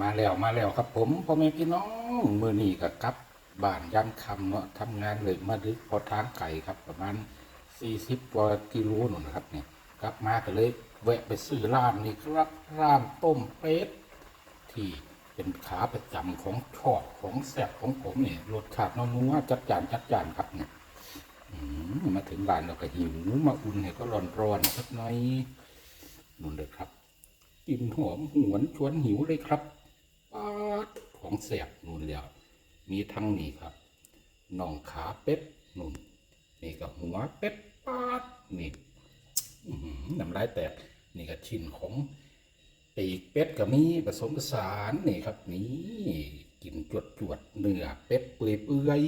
มาแล้วมาแล้วครับ ผมพ่อแม่พี่น้องมือนี้กับกลับบ้านยันคำเนาะทำงานเลยมาดึกพอทางไก่ครับ ประมาณสี่สิบกว่ากิโลหนูนะครับเนี่ยกลับมาก็เลยแวะไปซื้อร้านนี่ครับร้านต้มเป็ดที่เป็นขาประจำของชอบของแซ่บของผมเนี่ยรสชาตินัวจัดจานจัดจานครับเนี่ยมาถึงร้านเราก็หิวมาอุ่นให้ก็ร้อนๆสักหน่อยนู่นเลยครับกลินหอมหวนชวนหิวเลยครับ ของแสบนู่นแล้วมีทั้งนี่ครับน่องขาเป็ดนู่นนี่ก็หัวเป็ดปาดนี่น้ำลายแตกนี่ก็ชิ้นของปีกเป็ดกับมีผสมผสานนี่ครับนี่กินจวดจวดๆเนื้อเป็ดเปื่อยเปื่อย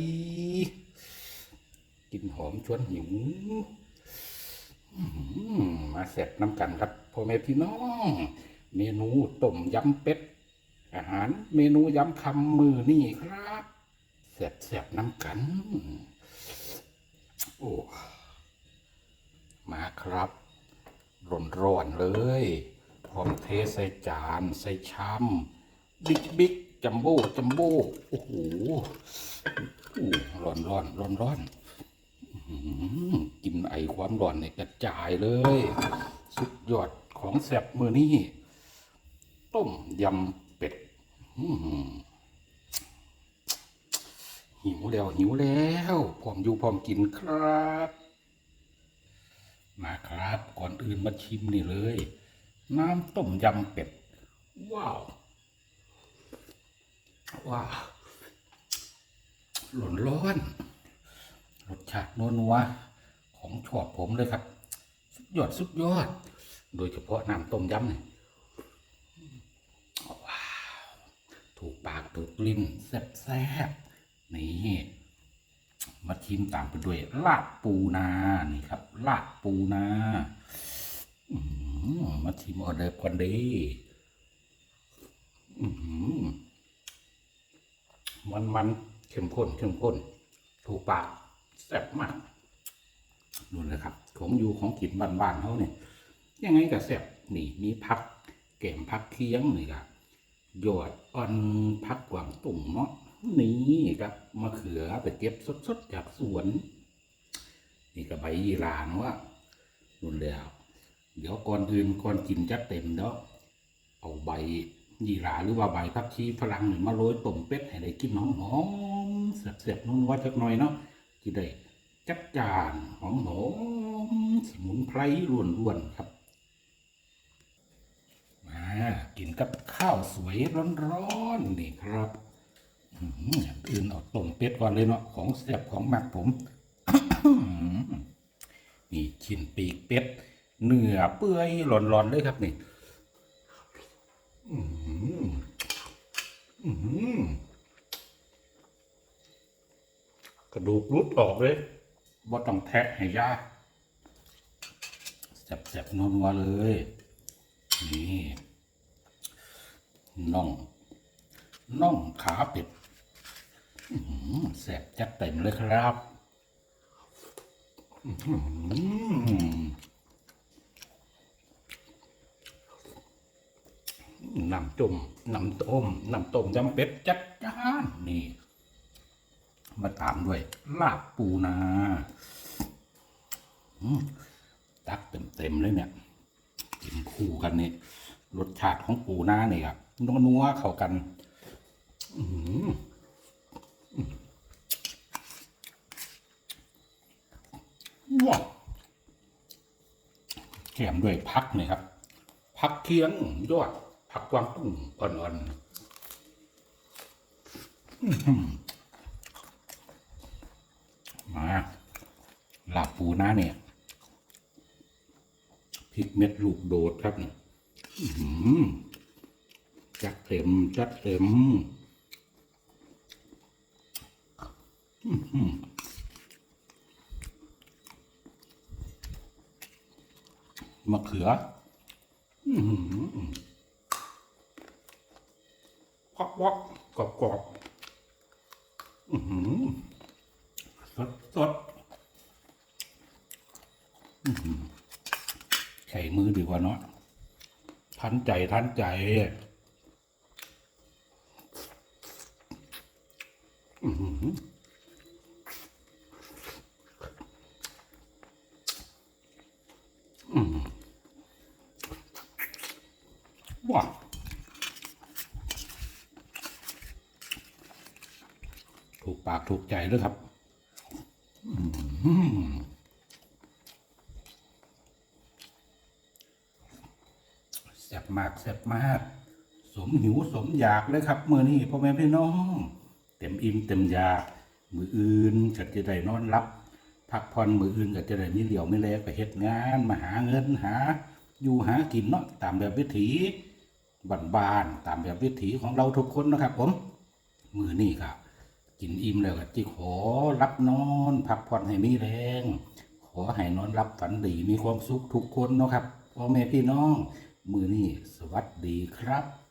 ๆกลินหอมชวนหิวมาเสร็จน้ำกันครับพ่อแม่พี่น้อง เมนูต้มยำเป็ด อาหารเมนูยำคำมือนี่ครับเสร็จเสร็จน้ำกัน โอ้มาครับร้อนร้อนเลย พร้อมเทใส่จานใส่ชามบิ๊กบิ๊กจัมโบ้จัมโบ้โอ้โหร้อนร้อนร้อนร้อนกินไอความร้อนเนี่ยกระจายเลย สุดยอดของแซ่บมือนี้ต้มยำ หิวแล้วหิวแล้วพร้อมอยู่พร้อมกินครับ มาครับ ก่อนอื่นมาชิมนี่เลย น้ำต้มยำเป็ด ว้าวว้าวร้อนร้อน รสชาตินัวนัวๆของชอบผมเลยครับ สุดยอดสุดยอด โดยเฉพาะน้ำต้มยำเนี่ยว้าว ถูกปากถูกลิ้นแซ่บแซบๆนี่มาชิมตามไปด้วยลาบปูนานี่ครับลาบปูนาอืมาชิมออเดอร์ก่อนดีอื้อหือมันมันๆเข้มข้นเข้มข้น ถูกปากแซ่บมากนู่นเลยครับ ของอยู่ของกินบ้านๆเขาเนี่ยยังไงก็แซ่บนี่มีพักแกมพักเคียงนี่ครับ ยอดอ่อนพักกวางตุ่มเนาะนี่ครับมะเขือไปเก็บสดๆจากสวน นี่ก็ใบยีราเนาะนู่นแล้ว เดี๋ยวก่อนอื่นก่อนกินจะเต็มเนาะเอาใบยีราหรือว่าใบพักชีฝรั่งนี่มาโรยต้มเป็ดให้ได้กินหอมๆแซ่บๆนุ่นว่าจักหน่อยเนาะที่ได้จัดจานหอมๆสมุนไพรล้วนๆครับ กินกับข้าวสวยร้อนๆนี่ครับอื้มอื่นเอาต้มเป็ดก่อนเลยเนาะของแซ่บของมักผม นี่ชิ้นปีกเป็ดเนื้อเปื่อยร้อนๆเลยครับนี่อื้อหืออื้อหือกระดูกรุดออกเลยบ่ต้องแทะให้ยากแซ่บๆนัวๆเลย นี่ น่องน่องขาเป็ดแสบจัดเต็มเลยครับน้ำจุ่มน้ำต้มน้ำต้มยำเป็ดจัดจ้านนี่ มาตามด้วย ลาบปูนาอืมตักเต็มๆเลยเนี่ยกินคู่กันนี่รสชาติของปูนาเนี่ยครับ นัวนัวเข้ากัน อืว้าแถมด้วยพักนี่ครับ พักเคียงยอดผักกวางตุ้งอ่อนๆอื้อหือมาลาบปูนาเนี่ยพริกเม็ดลูกโดดครับ อื้อหือ จัดเต็มจัดเต็มมะเขืออื้อหือวักวักกรอบกรอบสดสดใช้มือดีกว่าเนาะทันใจทันใจ ว้าถูกปากถูกใจด้วยครับแซ่บมากแซ่บมาก สมหิวสมอยากเลยครับเมื่อนี้พ่อแม่พี่น้อง เต็มอิ่มเต็มอยากมืออื่นก็จะได้นอนรับพักผ่อนมืออื่นก็จะได้มีเหลียวไม่แลไปเฮ็ดงานมาหาเงินหา อยู่หากินเนาะตามแบบวิถีบ้านๆตามแบบวิถีของเราทุกคนนะครับ ผม มือนี่ครับกินอิ่มแล้วก็จิขอรับนอนพักผ่อนให้มีแรง ขอให้นอนรับฝันดีมีความสุขทุกคนเนาะครับพ่อแม่พี่น้อง มือนี่สวัสดีครับ